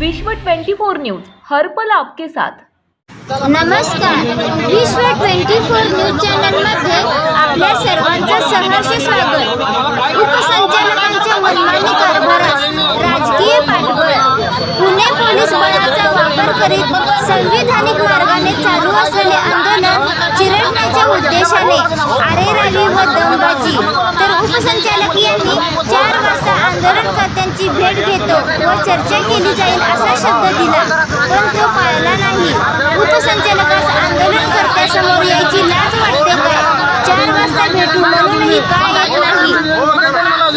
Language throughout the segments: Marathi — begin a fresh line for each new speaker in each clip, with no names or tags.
विश्व 24 न्यूज हर्पल आपके साथ.
नमस्कार. विश्व 24 न्यूज चॅनलमध्ये आपल्या सर्वांचं सहर्ष स्वागत. उपसंचालकांच्या मनमानी कारभारास राजकीय पाठबळ पुणे पोलीस बळाचा वापर करीत संविधानिक मार्गाने चालू असलेले आंदोलन चिरडण्याच्या उद्देशाने आरेरावी व दमबाजी. तर उपसंचालक यांनी आंदोलनकर्त्यांची भेट घेतो व चर्चा केली जाईल असा शब्द दिला. पण तो पाळला नाही. उपसंचालकास आंदोलनकर्त्यासमोर यायची लाज वाटते काय चार वाजता भेटू म्हणूनही काय येत नाही?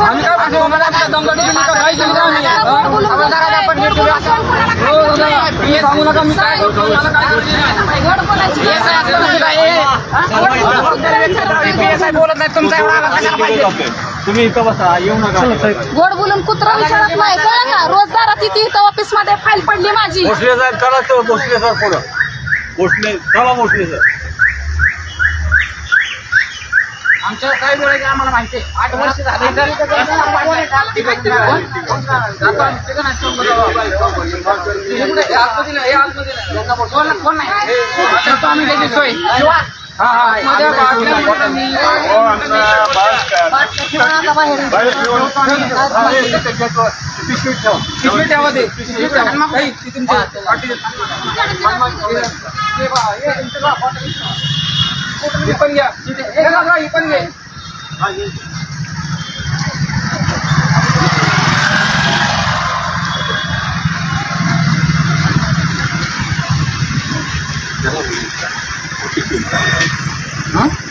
आम्ही काय भाषा वापरतो? आपल्या दमदाटी केली का? काय केलं का आम्ही? हा? हो, दादा. तुम्ही सांगू नका मी काय करतो मला काय करतो
हे असं असतं ना तुला, हे. हे असं बोलत नाही तुमचा एवढा आवाज कशाला पाहिजे
तुम्ही इथं बसा येऊ नका
गोड बोलून कुत्रा विचारत नाही कळलं का रोज दारात तिथे इथं ऑफिसमध्ये फाईल पडली माझी
भोसले साहेब तर भोसले सर पुढं भोसले चला भोसले सर
आमच्यावर काय बोलायचं आम्हाला माहिती आहे. आठ वर्ष झाले तर जातो आम्ही तिकडे नाही, चौकात जाऊ. हे कुठे? हे आतमध्ये नाही, हे आतमध्ये नाही. कोण कोण नाही करतो आम्ही त्याची सोय हा हा मध्ये बाटल्या मी- पिशवी ठेवा Ipan ya. Eh, enggak enggak ipan ya. Hah?